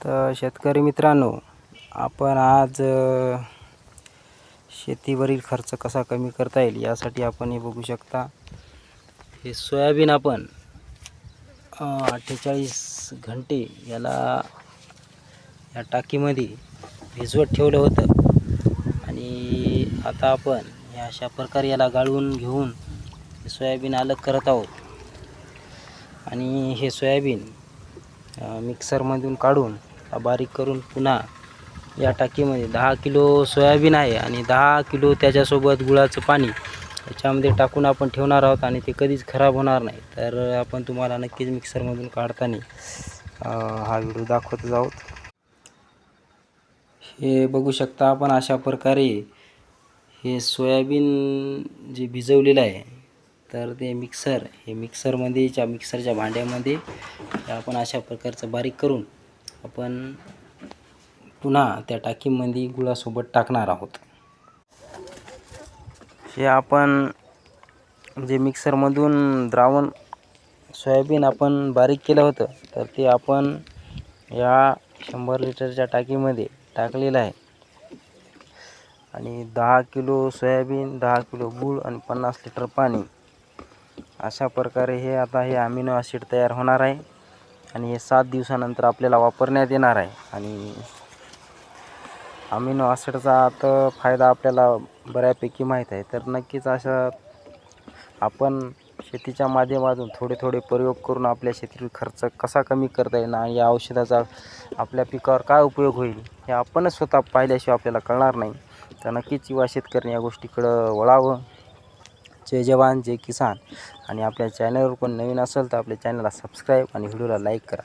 तर शेतकरी मित्रांनो आपण आज शेतीवरील खर्च कसा कमी करता येईल यासाठी आपण हे बघू शकता. हे सोयाबीन आपण अठ्ठेचाळीस घंटे याला या टाकीमध्ये भिजवत ठेवलं होतं. आणि आता आपण या अशा प्रकारे याला गाळून घेऊन सोयाबीन अलग करत आहोत. आणि हे सोयाबीन मिक्सरमधून काढून बारीक करून पुन्हा या टाकीमध्ये दहा किलो सोयाबीन आहे आणि दहा किलो त्याच्यासोबत गुळाचं पाणी याच्यामध्ये टाकून आपण ठेवणार आहोत आणि ते कधीच खराब होणार नाही. तर आपण तुम्हाला नक्कीच मिक्सरमधून काढताना हा व्हिडिओ दाखवत आहोत हे बघू शकता आपण अशा प्रकारे हे सोयाबीन जे भिजवलेलं आहे तर ते मिक्सर हे मिक्सरमध्ये ज्या मिक्सरच्या भांड्यामध्ये आपण अशा प्रकारचं बारीक करून आपण पुन्हा त्या टाकीमध्ये गुळासोबत टाकणार आहोत. हे आपण जे मिक्सरमधून द्रावण सोयाबीन आपण बारीक केलं होतं तर ते आपण या शंभर लिटरच्या टाकीमध्ये टाकलेलं आहे. आणि दहा किलो सोयाबीन दहा किलो गूळ आणि पन्नास लिटर पाणी. अशा प्रकारे हे आता हे अमिनो ॲसिड तयार होणार आहे. आणि हे सात दिवसानंतर आपल्याला वापरण्यात येणार आहे. आणि अमिनो ॲसिडचा आता फायदा आपल्याला बऱ्यापैकी माहीत आहे. तर नक्कीच अशा आपण शेतीच्या माध्यमातून थोडे थोडे प्रयोग करून आपल्या शेतीतील खर्च कसा कमी करता येईल आणि या औषधाचा आपल्या पिकावर काय उपयोग होईल हे आपणच स्वतः पाहिल्याशिवाय आपल्याला कळणार नाही. तर नक्कीच युवा शेतकऱ्यांनी या गोष्टीकडं वळावं. जय जवान जय किसान. आणि आपल्या चॅनलवर कोण नवीन असेल तर आपल्या चॅनलला सबस्क्राईब आणि व्हिडिओला लाईक करा.